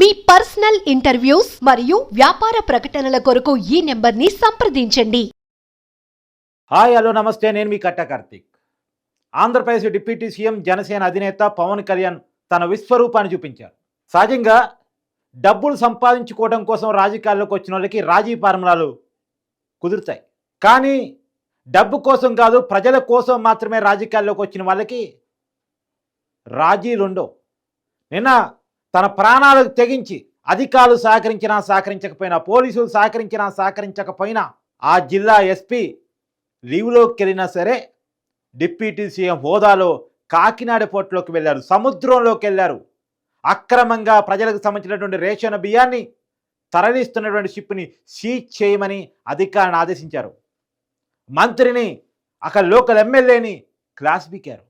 మీ personal interviews మరియు వ్యాపార ప్రకటనల కొరకు ఈ నెంబర్ని సంప్రదించండి. హాయ్ హలో నమస్తే. నేను మీ కట్ట కార్తీక్. ఆంధ్రప్రదేశ్ డిప్యూటీ సీఎం జనసేన అధినేత పవన్ కళ్యాణ్ తన విశ్వరూపాన్ని చూపించారు. సహజంగా డబ్బులు సంపాదించుకోవడం కోసం రాజకీయాల్లోకి వచ్చిన వాళ్ళకి రాజీ ఫార్ములాలు కుదురుతాయి. కానీ డబ్బు కోసం కాదు ప్రజల కోసం మాత్రమే రాజకీయాల్లోకి వచ్చిన వాళ్ళకి రాజీలుండవు. నిన్న తన ప్రాణాలకు తెగించి అధికారులు సహకరించినా సహకరించకపోయినా పోలీసులు సహకరించినా సహకరించకపోయినా ఆ జిల్లా ఎస్పీ లీవ్లోకి వెళ్ళినా సరే డిప్యూటీ సీఎం హోదాలో కాకినాడ పోర్టులోకి వెళ్ళారు సముద్రంలోకి వెళ్ళారు. అక్రమంగా ప్రజలకు సంబంధించినటువంటి రేషన్ బియ్యాన్ని తరలిస్తున్నటువంటి షిప్ని సీజ్ చేయమని అధికారులను ఆదేశించారు. మంత్రిని అక్కడ లోకల్ ఎమ్మెల్యేని క్లాస్ బీకారు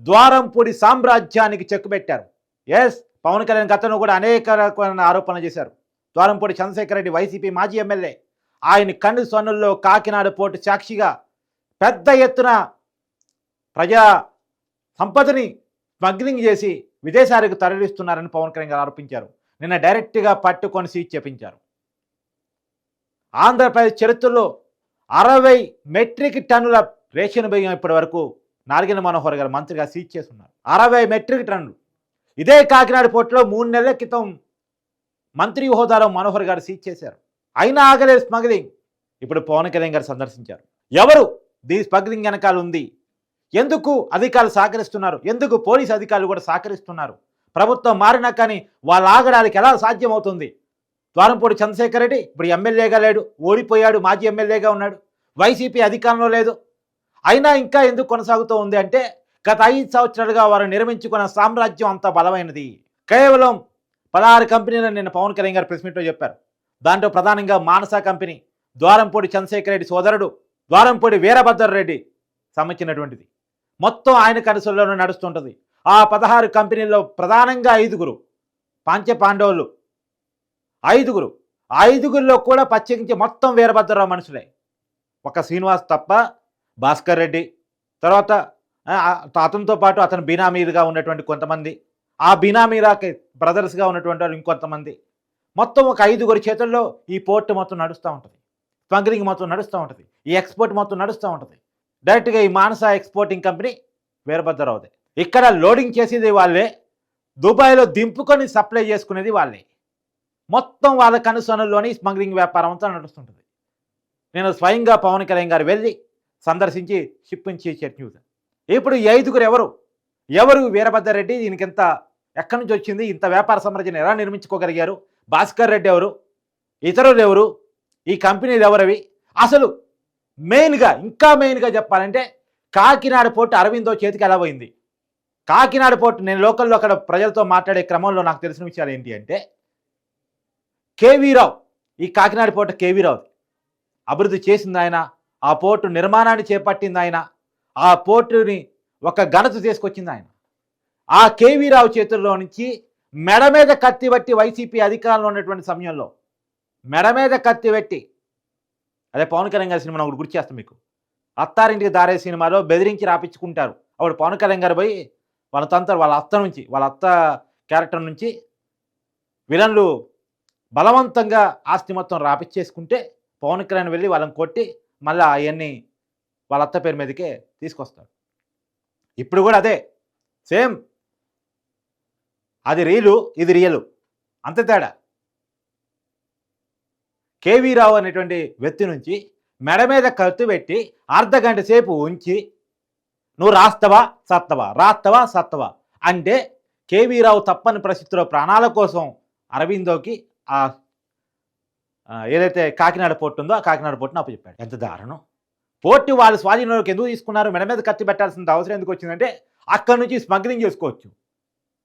ద్వారంపూడి సామ్రాజ్యానికి చెక్ పెట్టారు. ఎస్ పవన్ కళ్యాణ్ గతంలో కూడా అనేక రకమైన ఆరోపణలు చేశారు. ద్వారంపూడి చంద్రశేఖర్ రెడ్డి వైసీపీ మాజీ ఎమ్మెల్యే ఆయన కన్ను సొన్నుల్లో కాకినాడ పోటు సాక్షిగా పెద్ద ఎత్తున ప్రజా సంపదని స్మగ్లింగ్ చేసి విదేశాలకు తరలిస్తున్నారని పవన్ కళ్యాణ్ గారు ఆరోపించారు. నిన్న డైరెక్ట్గా పట్టుకొని సీట్ చేపించారు. ఆంధ్రప్రదేశ్ చరిత్రలో అరవై మెట్రిక్ టన్నుల రేషన్ బియ్యం ఇప్పటి వరకు నాగిన మనోహర్ గారు మంత్రిగా సీజ్ చేస్తున్నారు అరవై మెట్రిక్ టన్నులు. ఇదే కాకినాడ పోర్టులో మూడు నెలల క్రితం మంత్రి హోదాలో మనోహర్ గారు సీజ్ చేశారు. అయినా ఆగలేదు స్మగ్లింగ్. ఇప్పుడు పవన్ కళ్యాణ్ గారు సందర్శించారు. ఎవరు? దీని స్మగ్లింగ్ వెనకాల ఉంది. ఎందుకు అధికారులు సహకరిస్తున్నారు? ఎందుకు పోలీస్ అధికారులు కూడా సహకరిస్తున్నారు? ప్రభుత్వం మారినా కానీ వాళ్ళు ఆగడానికి ఎలా సాధ్యమవుతుంది? ద్వారంపూడి చంద్రశేఖర్ రెడ్డి ఇప్పుడు ఎమ్మెల్యేగా లేడు ఓడిపోయాడు మాజీ ఎమ్మెల్యేగా ఉన్నాడు. వైసీపీ అధికారంలో లేదు. అయినా ఇంకా ఎందుకు కొనసాగుతూ ఉంది అంటే గత ఐదు సంవత్సరాలుగా వారు నిర్మించుకున్న సామ్రాజ్యం అంత బలమైనది. కేవలం పదహారు కంపెనీలను నిన్న పవన్ కళ్యాణ్ గారు ప్రెస్ మీట్లో చెప్పారు. దాంట్లో ప్రధానంగా మానస కంపెనీ ద్వారంపూడి చంద్రశేఖర్ రెడ్డి సోదరుడు ద్వారంపూడి వీరభద్ర రెడ్డి సంబంధించినటువంటిది. మొత్తం ఆయన కనసుల్లోనే నడుస్తుంటుంది. ఆ పదహారు కంపెనీల్లో ప్రధానంగా ఐదుగురు పాంచ పాండవులు. ఐదుగురు. ఐదుగురిలో కూడా ప్రత్యేకించి మొత్తం వీరభద్రరావు మనుషులే. ఒక శ్రీనివాస్ తప్ప భాస్కర్ రెడ్డి తర్వాత అతనితో పాటు అతను బినామీలుగా ఉన్నటువంటి కొంతమంది. ఆ బినామీరాకి బ్రదర్స్గా ఉన్నటువంటి వాళ్ళు ఇంకొంతమంది. మొత్తం ఒక ఐదుగురి చేతుల్లో ఈ పోర్ట్ మొత్తం నడుస్తూ ఉంటుంది. స్మగ్లింగ్ మొత్తం నడుస్తూ ఉంటుంది. ఈ ఎక్స్పోర్ట్ మొత్తం నడుస్తూ ఉంటుంది. డైరెక్ట్గా ఈ మానస ఎక్స్పోర్టింగ్ కంపెనీ వీరభద్రరావుదే. ఇక్కడ లోడింగ్ చేసేది వాళ్ళే. దుబాయ్లో దింపుకొని సప్లై చేసుకునేది వాళ్ళే. మొత్తం వాళ్ళ కనుసనల్లోని స్మగ్లింగ్ వ్యాపారం అంతా నడుస్తుంటుంది. నేను స్వయంగా పవన్ కళ్యాణ్ గారు వెళ్ళి సందర్శించి షిప్పించి న్యూస్ ఇప్పుడు ఈ ఐదుగురు ఎవరు? ఎవరు వీరభద్రరెడ్డి? దీనికింత ఎక్కడి నుంచి వచ్చింది? ఇంత వ్యాపార సామ్రాజ్యాన్ని ఎలా నిర్మించుకోగలిగారు? భాస్కర్ రెడ్డి ఎవరు? ఇతరులు ఎవరు? ఈ కంపెనీలు ఎవరవి? అసలు మెయిన్గా ఇంకా మెయిన్గా చెప్పాలంటే కాకినాడ పోర్టు అరవిందో చేతికి ఎలా పోయింది? కాకినాడ పోర్టు నేను లోకల్లో అక్కడ ప్రజలతో మాట్లాడే క్రమంలో నాకు తెలిసిన విషయాలు ఏంటి అంటే కేవీరావు ఈ కాకినాడ పోర్టు కేవీరావు అభివృద్ధి చేసింది ఆయన ఆ పోర్టు నిర్మాణాన్ని చేపట్టింది ఆయన ఆ పోర్టుని ఒక ఘనత తీసుకొచ్చింది ఆయన. ఆ కేవీరావు చేతుల్లో నుంచి మెడ మీద కత్తి పెట్టి వైసీపీ అధికారంలో ఉన్నటువంటి సమయంలో మెడ మీద కత్తి పెట్టి అదే పవన్ కళ్యాణ్ గారి సినిమా ఒకటి గుర్తు చేస్తాం మీకు. అత్తారింటికి దారే సినిమాలో బెదిరించి రాపించుకుంటారు. అప్పుడు పవన్ కళ్యాణ్ గారు పోయి వాళ్ళ తంతరు వాళ్ళ అత్త నుంచి వాళ్ళ అత్త క్యారెక్టర్ నుంచి విలన్లు బలవంతంగా ఆస్తి మొత్తం రాపిచ్చేసుకుంటే పవన్ కళ్యాణ్ వెళ్ళి వాళ్ళని కొట్టి మళ్ళీ అవన్నీ వాళ్ళ అత్త పేరు మీదకే తీసుకొస్తాడు. ఇప్పుడు కూడా అదే. సేమ్. అది రీలు ఇది రియలు. అంత తేడా. కేవీ రావు అనేటువంటి వ్యక్తి నుంచి మెడ మీద కత్తు పెట్టి అర్ధ గంట సేపు ఉంచి నువ్వు రాస్తవా సత్తవా? రాస్తవా సత్తవా? అంటే కేవీ రావు తప్పని పరిస్థితిలో ప్రాణాల కోసం అరవిందోకి ఆ ఆ, ఏదైతే కాకినాడ పోర్టు ఉందో ఆ కాకినాడ పోర్టును అప్పచెప్పాడు. ఎంత దారుణం. పోర్టు వాళ్ళు స్వాధీనంలోకి ఎందుకు తీసుకున్నారు? మెడ మీద ఖర్చు పెట్టాల్సిన అవసరం ఎందుకు వచ్చిందంటే అక్కడ నుంచి స్మగ్లింగ్ చేసుకోవచ్చు.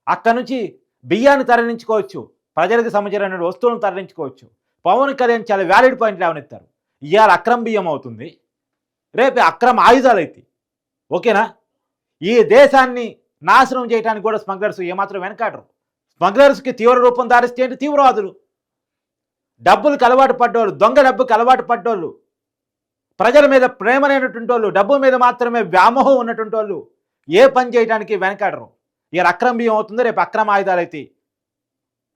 అక్కడ నుంచి బియ్యాన్ని తరలించుకోవచ్చు. ప్రజలకు సంబంధించిన వస్తువులను తరలించుకోవచ్చు. పవన్ కళ్యాణ్ చాలా వ్యాలిడ్ పాయింట్లు లేవనెత్తారు ఇవాళ అక్రమ బియ్యం అవుతుంది. రేపు అక్రమ ఆయుధాలు అవుతాయి. ఓకేనా? ఈ దేశాన్ని నాశనం చేయడానికి కూడా స్మగ్లర్స్ ఏమాత్రం వెనకాడరు. స్మగ్లర్స్కి తీవ్ర రూపం దారిస్తే ఏంటి? తీవ్రవాదులు. డబ్బులకు అలవాటు పడ్డోళ్ళు దొంగ డబ్బుకి అలవాటు పడ్డోళ్ళు ప్రజల మీద ప్రేమ లేనటువంటి వాళ్ళు డబ్బు మీద మాత్రమే వ్యామోహం ఉన్నటువంటి వాళ్ళు ఏ పని చేయడానికి వెనకాడరు. ఇక అక్రమ బియ్యం అవుతుంది రేపు అక్రమ ఆయుధాలు అయితే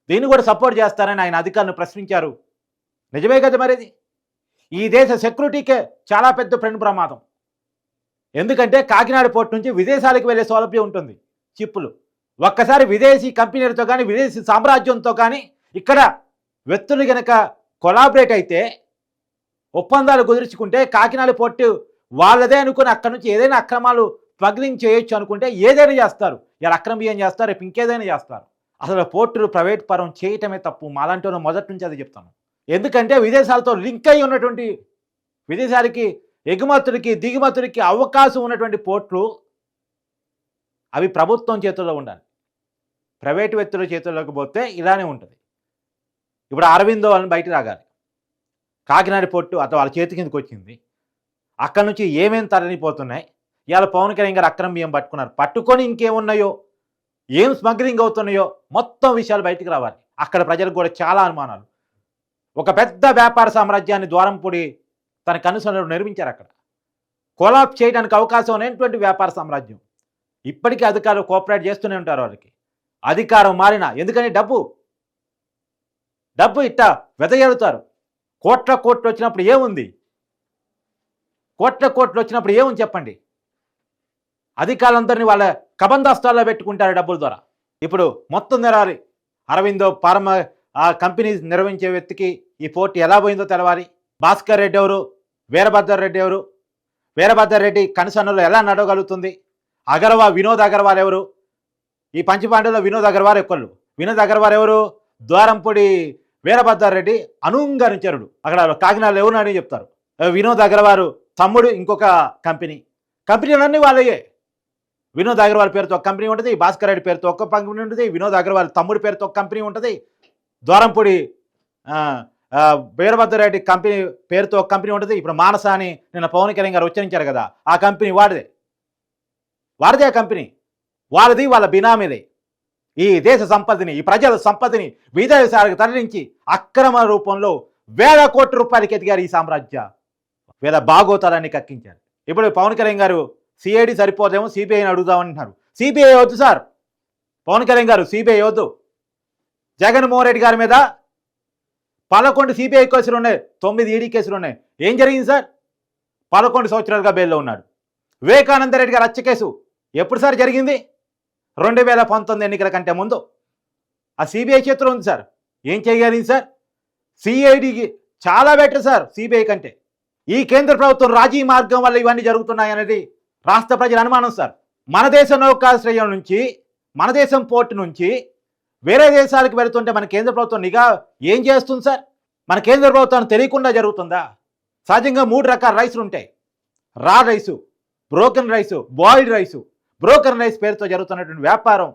దీన్ని కూడా సపోర్ట్ చేస్తారని ఆయన అధికారులను ప్రశ్నించారు. నిజమే కదా మరిది ఈ దేశ సెక్యూరిటీకే చాలా పెద్ద ఫ్రెండ్ ప్రమాదం. ఎందుకంటే కాకినాడ పోర్ట్ నుంచి విదేశాలకు వెళ్ళే సౌలభ్యం ఉంటుంది చిప్పులు. ఒక్కసారి విదేశీ కంపెనీలతో కానీ విదేశీ సామ్రాజ్యంతో కానీ ఇక్కడ వ్యక్తులు కనుక కొలాబరేట్ అయితే ఒప్పందాలు కుదుర్చుకుంటే కాకినాడ పోర్టు వాళ్ళదే అనుకుని అక్కడ నుంచి ఏదైనా అక్రమాలు స్మగ్లింగ్ చేయొచ్చు అనుకుంటే ఏదైనా చేస్తారు. ఇలా అక్రమ బియ్యం చేస్తారు రేపు ఇంకేదైనా చేస్తారు. అసలు పోర్టులు ప్రైవేట్ పరం చేయటమే తప్పు. మాలాంటి వాళ్ళు మొదటి నుంచి అది చెప్తాను. ఎందుకంటే విదేశాలతో లింక్ అయి ఉన్నటువంటి విదేశాలకి ఎగుమతులకి దిగుమతులకి అవకాశం ఉన్నటువంటి పోర్ట్లు అవి ప్రభుత్వం చేతుల్లో ఉండాలి. ప్రైవేటు వ్యక్తుల చేతుల్లోకి పోతే ఇలానే ఉంటుంది. ఇప్పుడు అరవిందో వాళ్ళని బయట రాగాలి కాకినాడ పోర్టు అతను వాళ్ళ చేతి కిందకి వచ్చింది. అక్కడి నుంచి ఏమేమి తరలిపోతున్నాయి? ఇవాళ పవన్ కళ్యాణ్ గారు అక్రమ బియ్యం పట్టుకున్నారు. పట్టుకొని ఇంకేమున్నాయో? ఏం స్మగ్లింగ్ అవుతున్నాయో? మొత్తం విషయాలు బయటికి రావాలి. అక్కడ ప్రజలకు కూడా చాలా అనుమానాలు. ఒక పెద్ద వ్యాపార సామ్రాజ్యాన్ని ద్వారంపూడి తన కనుసనలు నిర్మించారు అక్కడ. కొలాప్ చేయడానికి అవకాశం అనేటువంటి వ్యాపార సామ్రాజ్యం. ఇప్పటికీ అధికారులు కోఆపరేట్ చేస్తూనే ఉంటారు వాళ్ళకి అధికారం మారిన ఎందుకని డబ్బు? డబ్బు ఇట్ట వెదజల్లుతారు. కోట్ల కోట్లు వచ్చినప్పుడు ఏముంది? కోట్ల కోట్లు వచ్చినప్పుడు ఏముంది చెప్పండి? అధికారులందరినీ వాళ్ళ కబందాస్తాల్లో పెట్టుకుంటారు డబ్బుల ద్వారా. ఇప్పుడు మొత్తం తెరాలి. అరవిందో పారమ ఆ కంపెనీ నిర్వహించే వ్యక్తికి ఈ పోటీ ఎలా పోయిందో తెలవాలి. భాస్కర్ రెడ్డి ఎవరు? వీరభద్ర రెడ్డి ఎవరు? వీరభద్ర రెడ్డి కనుసన్నలో ఎలా నడవగలుగుతుంది? అగర్వాల్ వినోద్ అగర్వాల్ ఎవరు? ఈ పంచపాండలో వినోద్ అగర్వాల్ ఎక్కువళ్ళు వినోద్ అగర్వాల్ ఎవరు? ద్వారంపూడి వీరభద్రారెడ్డి అనుంగరించరుడు అక్కడ కాకినాడలో ఎవరు అని చెప్తారు. వినోద్ అగర్వాల్ తమ్ముడు ఇంకొక కంపెనీ. కంపెనీలన్నీ వాళ్ళయే. వినోద్ అగర్వాల్ పేరుతో ఒక కంపెనీ ఉంటుంది భాస్కర్ రెడ్డి పేరుతో ఒక కంపెనీ ఉంటుంది వినోద్ అగర్వాల్ తమ్ముడి పేరుతో ఒక కంపెనీ ఉంటుంది ద్వారంపూడి ఆ, రెడ్డి కంపెనీ పేరుతో ఒక కంపెనీ ఉంటుంది. ఇప్పుడు మానస అని నిన్న పవన్ కళ్యాణ్ గారు ఉచ్చరించారు కదా ఆ కంపెనీ వాడిదే. వాడిదే ఆ కంపెనీ. వాళ్ళది వాళ్ళ బినామీదే. ఈ దేశ సంపదని ఈ ప్రజల సంపదని విదేశాలకు తరలించి అక్రమ రూపంలో వేల కోట్ల రూపాయలకి ఎదిగారు ఈ సామ్రాజ్య. వేల బాగోతాలని కక్కించారు. ఇప్పుడు పవన్ కళ్యాణ్ గారు సిఐడి సరిపోదేమో సిబిఐని అడుగుదామంటున్నారు సిబిఐ వద్దు సార్. పవన్ కళ్యాణ్ గారు సిబిఐ వద్దు. జగన్మోహన్ రెడ్డి గారి మీద పదకొండు సిబిఐ కేసులు ఉన్నాయి. తొమ్మిది ఈడీ కేసులు ఉన్నాయి. ఏం జరిగింది సార్? పదకొండు సంవత్సరాలుగా బెయిల్లో ఉన్నాడు. వివేకానంద రెడ్డి గారు హత్య కేసు ఎప్పుడు సార్ జరిగింది? రెండు వేల పంతొమ్మిది ఎన్నికల కంటే ముందు. ఆ సిబిఐ చేతిలో ఉంది సార్. ఏం చేయగలిగింది సార్? సిఐడికి చాలా బెటర్ సార్ సిబిఐ కంటే. ఈ కేంద్ర ప్రభుత్వం రాజీ మార్గం వల్ల ఇవన్నీ జరుగుతున్నాయనేది రాష్ట్ర ప్రజల అనుమానం సార్. మన దేశ నౌకాశ్రయం నుంచి మన దేశం పోర్టు నుంచి వేరే దేశాలకు వెళుతుంటే మన కేంద్ర ప్రభుత్వం నిఘా ఏం చేస్తుంది సార్? మన కేంద్ర ప్రభుత్వానికి తెలియకుండా జరుగుతుందా? సహజంగా మూడు రకాల రైసులు ఉంటాయి raw rice broken rice boiled rice broker rice పేరుతో జరుగుతున్నటువంటి వ్యాపారం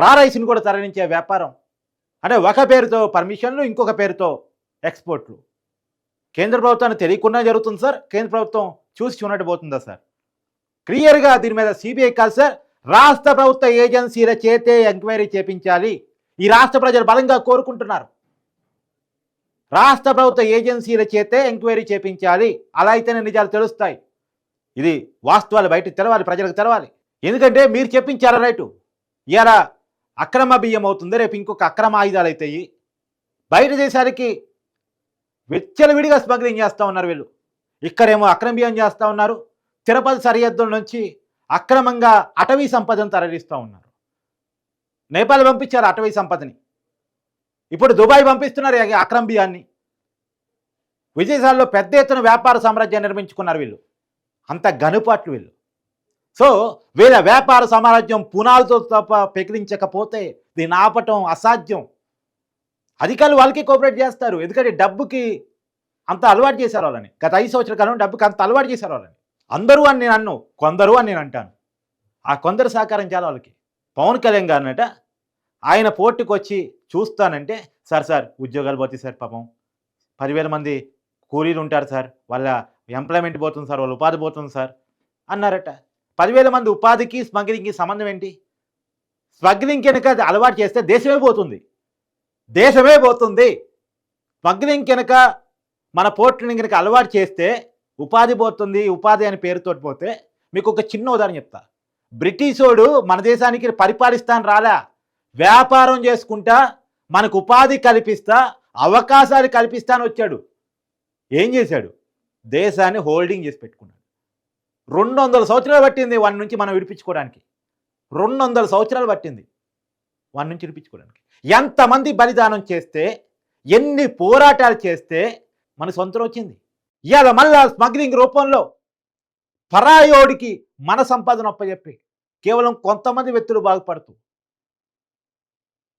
రా రైస్ని కూడా తరలించే వ్యాపారం అంటే ఒక పేరుతో పర్మిషన్లు ఇంకొక పేరుతో ఎక్స్పోర్ట్లు. కేంద్ర ప్రభుత్వాన్ని తెలియకుండా జరుగుతుంది సార్. కేంద్ర ప్రభుత్వం చూసి చూనట్టు పోతుందా సార్? క్లియర్గా దీని మీద సిబిఐ కాదు సార్. రాష్ట్ర ప్రభుత్వ ఏజెన్సీల చేతే ఎంక్వైరీ చేపించాలి. ఈ రాష్ట్ర ప్రజలు బలంగా కోరుకుంటున్నారు. రాష్ట్ర ప్రభుత్వ ఏజెన్సీల చేతే ఎంక్వైరీ చేపించాలి. అలా అయితేనే నిజాలు తెలుస్తాయి. ఇది వాస్తవాలు బయట తెలవాలి ప్రజలకు తెలవాలి. ఎందుకంటే మీరు చెప్పించారు రైటు? ఇలా అక్రమ బియ్యం అవుతుంది రేపు ఇంకొక అక్రమ ఆయుధాలు అవుతాయి బయట దేశాలకి విచ్చలవిడిగా స్మగ్లింగ్ చేస్తూ ఉన్నారు వీళ్ళు. ఇక్కడేమో అక్రమ బియ్యం చేస్తూ ఉన్నారు. తిరుపతి సరిహద్దుల నుంచి అక్రమంగా అటవీ సంపదను తరలిస్తూ ఉన్నారు. నేపాల్ పంపించారు అటవీ సంపదని. ఇప్పుడు దుబాయ్ పంపిస్తున్నారు అక్రమ బియ్యాన్ని. విజయసాల్లో పెద్ద ఎత్తున వ్యాపార సామ్రాజ్యాన్ని నిర్మించుకున్నారు వీళ్ళు. అంత గనుపాట్లు వీళ్ళు. సో వీళ్ళ వ్యాపార సామ్రాజ్యం పునాలతో తప్ప పెకిలించకపోతే దీన్ని ఆపటం అసాధ్యం. అధికారులు వాళ్ళకి కోఆపరేట్ చేస్తారు. ఎందుకంటే డబ్బుకి అంత అలవాటు చేశారు వాళ్ళని. గత ఐదు సంవత్సరాల కాలం డబ్బుకి అంత అలవాటు చేశారు వాళ్ళని. అందరూ అని నేను అన్ను కొందరు అని నేను అంటాను. ఆ కొందరు సహకారం చాలా వాళ్ళకి. పవన్ కళ్యాణ్ గారినట ఆయన పోర్టుకు వచ్చి చూస్తానంటే సార్ సార్ ఉద్యోగాలు పోతాయి సార్ పాపం. పదివేల మంది కూలీలు ఉంటారు సార్. వాళ్ళ ఎంప్లాయ్మెంట్ పోతుంది సార్ వాళ్ళ ఉపాధి పోతుంది సార్ అన్నారట. పదివేల మంది ఉపాధికి స్మగ్లింగ్కి సంబంధం ఏంటి? స్మగ్లింగ్ కనుక అలవాటు చేస్తే దేశమే పోతుంది. దేశమే పోతుంది. స్మగ్లింగ్ కనుక మన పోర్టుని కనుక అలవాటు చేస్తే ఉపాధి పోతుంది ఉపాధి అని పేరుతో పోతే మీకు ఒక చిన్న ఉదాహరణ చెప్తా. బ్రిటిషోడు మన దేశానికి పరిపాలిస్తాను రాలా వ్యాపారం చేసుకుంటా మనకు ఉపాధి కల్పిస్తా అవకాశాలు కల్పిస్తా వచ్చాడు. ఏం చేశాడు? దేశాన్ని హోల్డింగ్ చేసి పెట్టుకున్నాడు. రెండు వందల సంవత్సరాలు పట్టింది వాడి నుంచి మనం విడిపించుకోవడానికి. రెండు వందల సంవత్సరాలు పట్టింది వాడి నుంచి విడిపించుకోవడానికి. ఎంతమంది బలిదానం చేస్తే ఎన్ని పోరాటాలు చేస్తే మన సొంతం వచ్చింది. ఇవాళ మళ్ళా స్మగ్లింగ్ రూపంలో పరాయోడికి మన సంపాదన అప్పచెప్పి కేవలం కొంతమంది వ్యక్తులు బాగుపడుతూ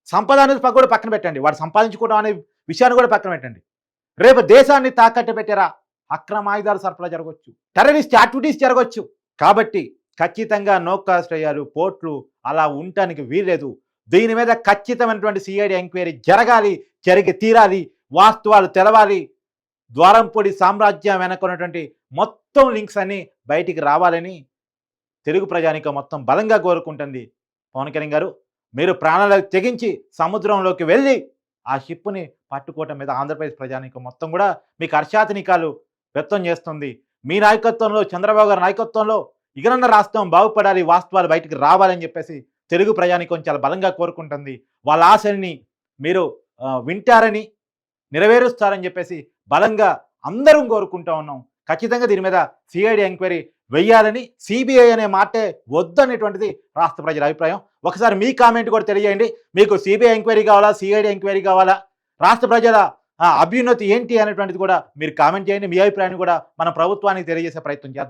సంపద అనేది కూడా పక్కన పెట్టండి. వాడు సంపాదించుకోవడం అనే విషయాన్ని కూడా పక్కన పెట్టండి. రేపు దేశాన్ని తాకట్టు పెట్టారా? అక్రమ ఆయుధాలు సరఫరా జరగవచ్చు టెర్రరిస్ట్ యాక్టివిటీస్ జరగవచ్చు కాబట్టి ఖచ్చితంగా నౌకాశ్రయాలు పోర్ట్లు అలా ఉండటానికి వీల్లేదు. దీని మీద ఖచ్చితమైనటువంటి సిఐడి ఎంక్వైరీ జరగాలి జరిగి తీరాలి వాస్తవాలు తెలవాలి. ద్వారంపొడి సామ్రాజ్యం వెనకున్నటువంటి మొత్తం లింక్స్ అన్ని బయటికి రావాలని తెలుగు ప్రజానిక మొత్తం బలంగా కోరుకుంటుంది. పవన్ కళ్యాణ్ గారు మీరు ప్రాణాలకు తెగించి సముద్రంలోకి వెళ్ళి ఆ షిప్ని పట్టుకోవటం మీద ఆంధ్రప్రదేశ్ ప్రజానికం మొత్తం కూడా మీకు హర్షాతినికాలు వ్యక్తం చేస్తుంది. మీ నాయకత్వంలో చంద్రబాబు గారి నాయకత్వంలో ఇకనన్న రాష్ట్రం బాగుపడాలి వాస్తవాలు బయటికి రావాలని చెప్పేసి తెలుగు ప్రజానికం చాలా బలంగా కోరుకుంటుంది. వాళ్ళ ఆశని మీరు వింటారని నెరవేరుస్తారని చెప్పేసి బలంగా అందరం కోరుకుంటా ఉన్నాం. ఖచ్చితంగా దీని మీద సిఐడి ఎంక్వైరీ వెయ్యాలని సిబిఐ అనే మాటే వద్దనేటువంటిది రాష్ట్ర ప్రజల అభిప్రాయం. ఒకసారి మీ కామెంట్ కూడా తెలియజేయండి. మీకు సిబిఐ ఎంక్వైరీ కావాలా సిఐడి ఎంక్వైరీ కావాలా? రాష్ట్ర ప్రజల అభ్యున్నతి ఏంటి అనేటువంటిది కూడా మీరు కామెంట్ చేయండి. మీ అభిప్రాయాన్ని కూడా మన ప్రభుత్వానికి తెలియజేసే ప్రయత్నం చేద్దాం.